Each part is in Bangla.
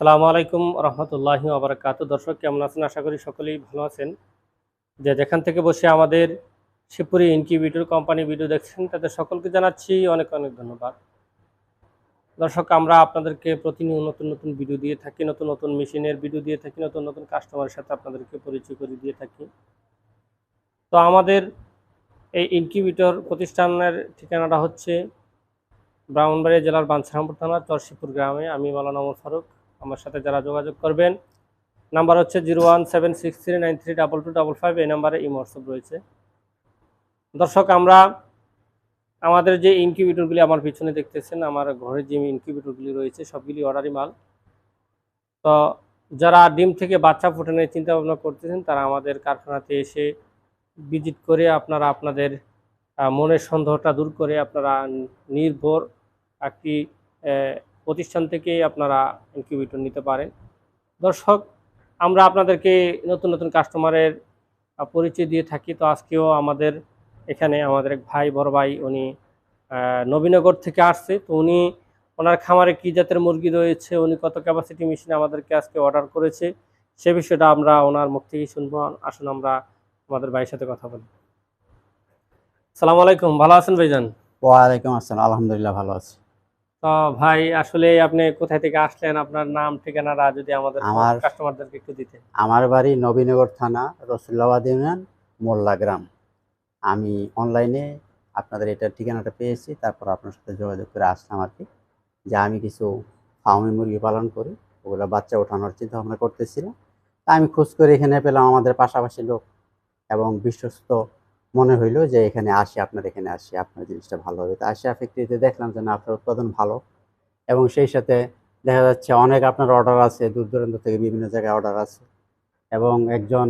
সালামু আলাইকুম রহমতুল্লাহ আবরাকাত দর্শক, কেমন আছেন? আশা করি সকলেই ভালো আছেন। যে যেখান থেকে বসে আমাদের শিবপুরি ইনকিউবেটর কোম্পানি ভিডিও দেখছেন, তাদের সকলকে জানাচ্ছি অনেক অনেক ধন্যবাদ। দর্শক, আমরা আপনাদেরকে প্রতিনিয়ত নতুন নতুন ভিডিও দিয়ে থাকি, নতুন নতুন মেশিনের ভিডিও দিয়ে থাকি, নতুন নতুন কাস্টমারের সাথে আপনাদেরকে পরিচয় করে দিয়ে থাকি। তো আমাদের এই ইনকিউবেটর প্রতিষ্ঠানের ঠিকানাটা হচ্ছে ব্রাহ্মণবাড়িয়া জেলার বাঞ্ছারামপুর থানার চরশিপুর গ্রামে। আমি মালানা ফারুক। আমার সাথে যারা যোগাযোগ করবেন নাম্বার হচ্ছে zero one seven six three nine three double two double five এই নাম্বারে এই হোয়াটসঅ্যাপ রয়েছে। দর্শক, আমরা আমাদের যে ইনকিউবেটরগুলি আমার পিছনে দেখতেছেন, আমার ঘরে যে ইনকিউবেটরগুলি রয়েছে, সবগুলি অর্ডারি মাল। তো যারা ডিম থেকে বাচ্চা ফোটানোর চিন্তা ভাবনা করতেছেন, তারা আমাদের কারখানাতে এসে ভিজিট করে আপনারা আপনাদের মনের সন্দেহটা দূর করে আপনারা নির্ভর একটি প্রতিষ্ঠান থেকে আপনারা ইনকিউবেটর নিতে পারেন। দর্শক, আমরা আপনাদেরকে নতুন নতুন কাস্টমারের পরিচয় দিয়ে থাকি। তো আজকেও আমাদের এখানে আমাদের এক ভাই, বড় ভাই, উনি নবীনগর থেকে আসছে। তো উনি, ওনার খামারে কী জাতের মুরগি রয়েছে, উনি কত ক্যাপাসিটি মেশিন আমাদেরকে আজকে অর্ডার করেছে, সে বিষয়টা আমরা ওনার মুখ থেকেই শুনব। আসুন আমরা আমাদের ভাইয়ের সাথে কথা বলি। সালাম আলাইকুম, ভালো আছেন ভাইজান? ওয়ালাইকুম আসসালাম, আলহামদুলিল্লাহ ভালো আছি। তো ভাই আসলে আপনি কোথায় থেকে আসলেন? আপনার নাম ঠিকানাটা যদি আমাদের আমার- কাস্টমারদেরকে একটু দিতেন। আমার বাড়ি নবীনগর থানা রসুল্লাবাদ ইউনিয়ন মোল্লা গ্রাম। আমি অনলাইনে আপনাদের এটার ঠিকানাটা পেয়েছি তারপর আপনার সাথে যোগাযোগ করে আসলাম আর কি। যে আমি কিছু ফার্মি মুরগি পালন করি ওগুলো বাচ্চা ওঠানোর চিন্তা ভাবনা করতেছিলাম। তা আমি খোঁজ করে এখানে পেলাম আমাদের পাশাপাশি লোক এবং বিশ্বস্ত মনে হইল যে এখানে আসি, আপনার এখানে আসি, আপনার জিনিসটা ভালো হবে। তো আসিয়া ফ্যাক্টরিতে দেখলাম যে না, আপনার উৎপাদন ভালো এবং সেই সাথে দেখা যাচ্ছে অনেক আপনার অর্ডার আছে, দূর দূরান্ত থেকে বিভিন্ন জায়গায় অর্ডার আছে এবং একজন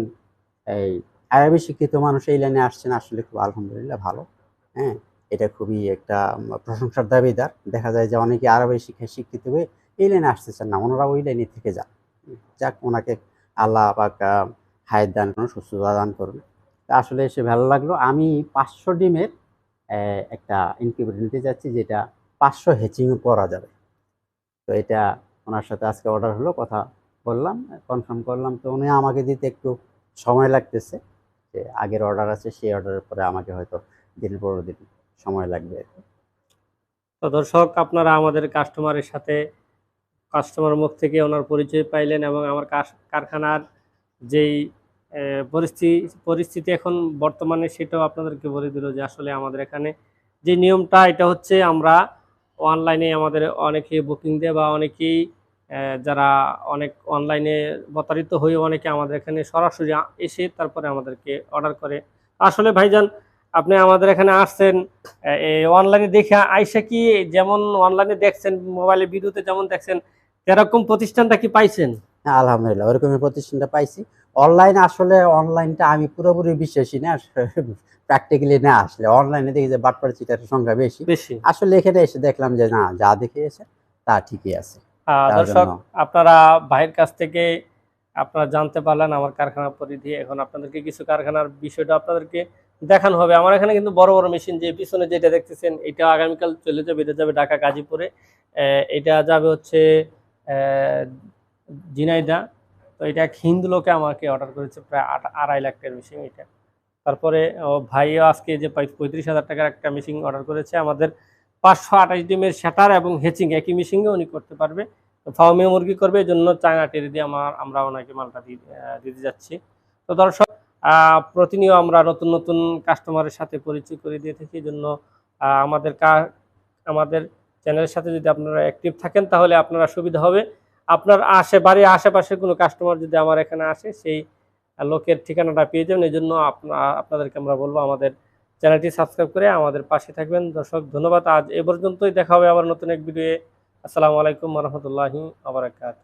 এই আরবি শিক্ষিত মানুষ এই লাইনে আসছেন, আসলে খুব আলহামদুলিল্লাহ ভালো হ্যাঁ? এটা খুবই একটা প্রশংসার দাবিদার। দেখা যায় যে অনেকে আরবি শিক্ষায় শিক্ষিত হয়ে এই লাইনে আসতেছেন না ওনারা ওই লাইনে থেকে যান। যাক, ওনাকে আল্লাহ পাক হায়াত দান করুন, সুস্থতা দান করুন। আসলে এসে ভালো লাগল। আমি পাঁচশো ডিমের একটা ইনকিউবেটর নিতে যাচ্ছি যেটা পাঁচশো হেচিংও পরা যাবে। তো এটা ওনার সাথে আজকে অর্ডার হলো, কথা বললাম কনফার্ম করলাম। তো উনি আমাকে দিতে একটু সময় লাগতেছে। যে আগের অর্ডার আছে, সেই অর্ডারের পরে আমাকে হয়তো দিন পনেরো দিন সময় লাগবে। তো দর্শক, আপনারা আমাদের কাস্টমারের সাথে কাস্টমার মুখ থেকে ওনার পরিচয় পাইলেন এবং আমার কারখানার যেই পরিস্থিতি পরিস্থিতি এখন বর্তমানে সেটাও আপনাদেরকে বলে দিল যে আসলে আমাদের এখানে যে নিয়মটা, এটা হচ্ছে আমরা অনলাইনে আমাদের অনেকে বুকিং দেয় বা অনেকেই যারা অনেক অনলাইনে প্রতারিত হয়ে অনেকে আমাদের এখানে সরাসরি এসে তারপরে আমাদেরকে অর্ডার করে। আসলে ভাইজান, আপনি আমাদের এখানে আসছেন অনলাইনে দেখে আইসা কি যেমন অনলাইনে দেখছেন মোবাইলে ভিডিওতে যেমন দেখছেন এরকম প্রতিষ্ঠানটা কি পাইছেন? আলহামদুলিল্লাহ, ওরকমই প্রতিষ্ঠানটা পাইছি। অনলাইন আসলে অনলাইনটা আমি পুরোপুরি বিশ্বাসী না প্র্যাকটিক্যালি না আসলে। অনলাইনে দেখি যে বাটপার চিটারের সংখ্যা বেশি। আসলে এখানে এসে দেখলাম যে না যা দেখে এসে তা ঠিকই আছে। দর্শক আপনারা ভাইয়ের কাছ থেকে আপনারা জানতে পারলেন আমার কারখানার পরিধি। এখন আপনাদেরকে কিছু কারখানার বিষয়টা আপনাদেরকে দেখানো হবে। আমার এখানে কিন্তু বড় বড় মেশিন যে পিছনে যেটা দেখতেছেন এটা আগামীকাল চলে যাবে। এটা যাবে ঢাকা গাজীপুরে এটা যাবে হচ্ছে আহ, ঝিনাইদা। তো এটা এক হিন্দু লোকে আমাকে অর্ডার করেছে প্রায় আড়াই লাখ টাকার মেশিন এটা। তারপরে ভাইও আজকে যে পঁয়- পঁয়ত্রিশ হাজার টাকার একটা মেশিন অর্ডার করেছে, আমাদের পাঁচশো আঠাশ ডিমের শ্যাটার এবং হেচিং একই মেশিনে উনি করতে পারবে। ফার্মে মুরগি করবে, এই জন্য চায়না টেরি দিয়ে আমার, আমরা ওনাকে মালটা দিতে যাচ্ছি। তো দর্শক প্রতিনিয়ত আমরা নতুন নতুন কাস্টমারের সাথে পরিচয় করে দিয়ে থাকি জন্য আমাদের কা- আমাদের চ্যানেলের সাথে যদি আপনারা অ্যাক্টিভ থাকেন, তাহলে আপনারা সুবিধা হবে। আপনার আশে, বাড়ির আশেপাশে কোনো কাস্টমার যদি আমার এখানে আসে, সেই লোকের ঠিকানাটা পেয়ে যাবেন। এই জন্য আপনাদেরকে আমরা বলব আমাদের চ্যানেলটি সাবস্ক্রাইব করে আমাদের পাশে থাকবেন। দর্শক, ধন্যবাদ। আজ এ পর্যন্তই। দেখা হবে আবার নতুন এক ভিডিওয়ে আসসালামু আলাইকুম রহমতুল্লাহি আবরাকাত